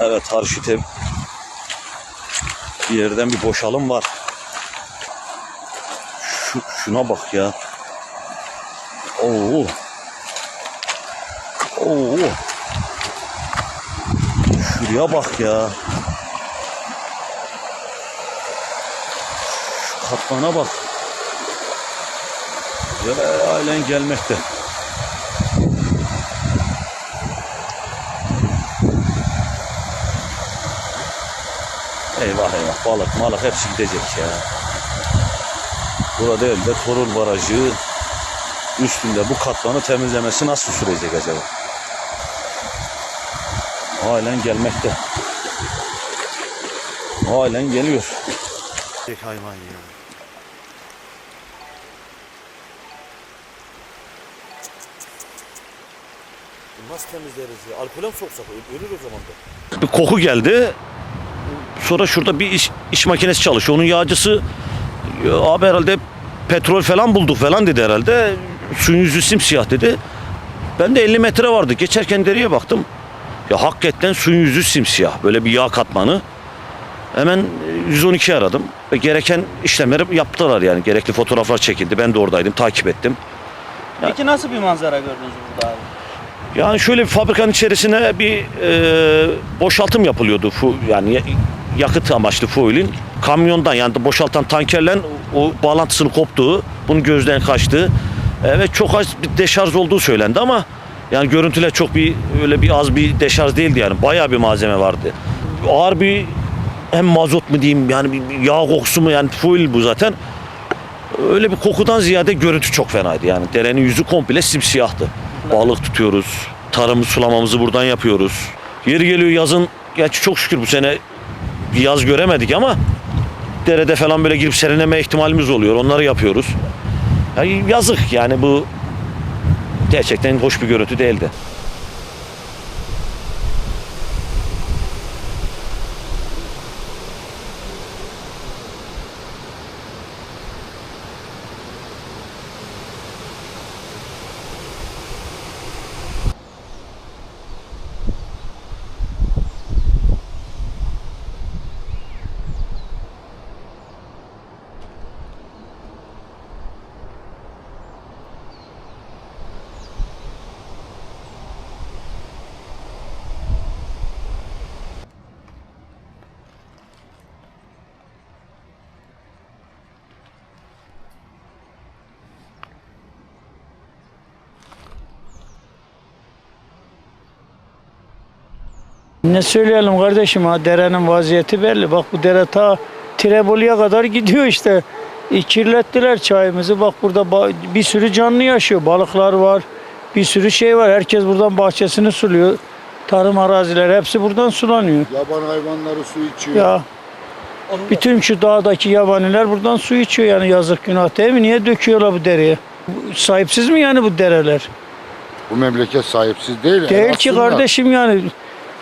Evet Harşit'e bir yerden bir boşalım var. Şu, şuna bak ya. Oo. Oo. Şuraya bak ya. Şu katmana bak. Ya halen gelmekte. Eyvah eyvah balık malık hepsi gidecek ya. Burada elde Torul Barajı üstünde bu katmanı temizlemesi nasıl sürecek acaba? Halen gelmekte. Halen geliyor. Tek hayvan ya. Nasıl temizleriz ya? Alkole mi soksak? Ölür o zaman da. Bir koku geldi. Sonra şurada bir iş, iş makinesi çalışıyor. Onun yağcısı "Ya abi herhalde petrol falan bulduk falan dedi herhalde. Suyun yüzü simsiyah dedi. Ben de 50 metre vardı. Geçerken deriye baktım. Ya hakikaten suyun yüzü simsiyah. Böyle bir yağ katmanı. Hemen e, 112 aradım. Ve gereken işlemleri yaptılar yani. Gerekli fotoğraflar çekildi. Ben de oradaydım. Takip ettim. Peki nasıl bir manzara gördünüz burada abi? Yani şöyle bir fabrikanın içerisine bir e, boşaltım yapılıyordu. Yani ya- yakıt amaçlı fuelin. Kamyondan yani boşaltan tankerle o bağlantısını koptuğu, bunun gözden kaçtığı e, ve çok az bir deşarj olduğu söylendi ama yani görüntüler çok bir öyle bir az bir deşarj değildi yani. Bayağı bir malzeme vardı. Ağır bir hem mazot mu diyeyim yani bir yağ kokusu mu yani fuel bu zaten. Öyle bir kokudan ziyade görüntü çok fenaydı yani. Derenin yüzü komple simsiyahtı. Balık tutuyoruz. Tarım sulamamızı buradan yapıyoruz. Yeri geliyor yazın. Gerçi çok şükür bu sene yaz göremedik ama derede falan böyle girip serinleme ihtimalimiz oluyor. Onları yapıyoruz. Yani yazık yani bu gerçekten hoş bir görüntü değildi. Ne söyleyelim kardeşim ha derenin vaziyeti belli. Bak bu dere ta Tirebolu'ya kadar gidiyor işte. E, kirlettiler çayımızı. Bak burada bir sürü canlı yaşıyor. Balıklar var. Bir sürü şey var. Herkes buradan bahçesini suluyor. Tarım arazileri hepsi buradan sulanıyor. Yaban hayvanları su içiyor. Ya bütün şu dağdaki yabaniler buradan su içiyor yani yazık günah değil mi? Niye döküyorlar bu dereye? Sahipsiz mi yani bu dereler? Bu memleket sahipsiz değil. Değil ki kardeşim yani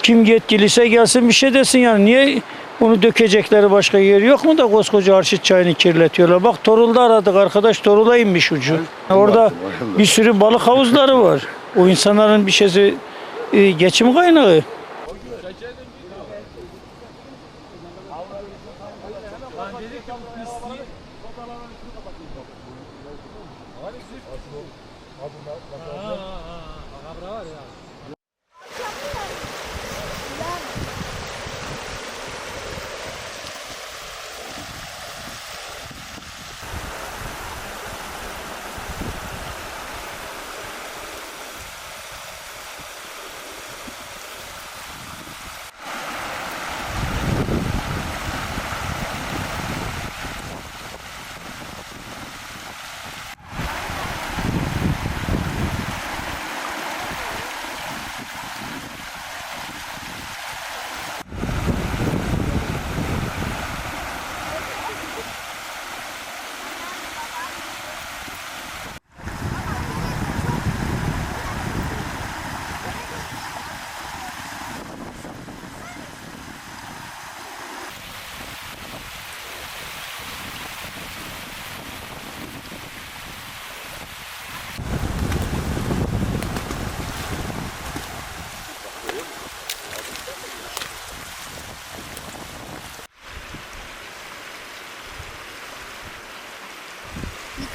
kim yetkiliyse gelsin bir şey desin yani. Niye onu dökecekleri başka yer yok mu da koskoca Arşit çayını kirletiyorlar. Bak Torul'da aradık arkadaş Torul'a inmiş ucu. Orada bir sürü balık havuzları var. O insanların bir şeysi e, geçim kaynağı. Abi var ya.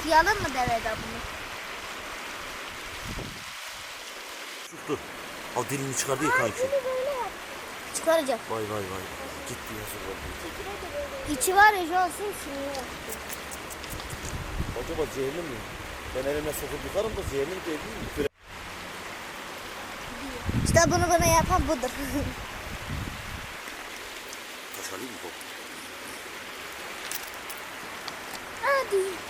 Yıkayalım mı devede bunu? Dur. Al dilini çıkardı ya kanki. Çıkaracak. Vay vay vay. Gitti yazık oldu. İçi var ya şu an simsiyah. Acaba zehirli mi? Ben elime sokup yıkarım da mi değil mi? İşte bunu bana yapan budur. Taş alayım mı? Hadi.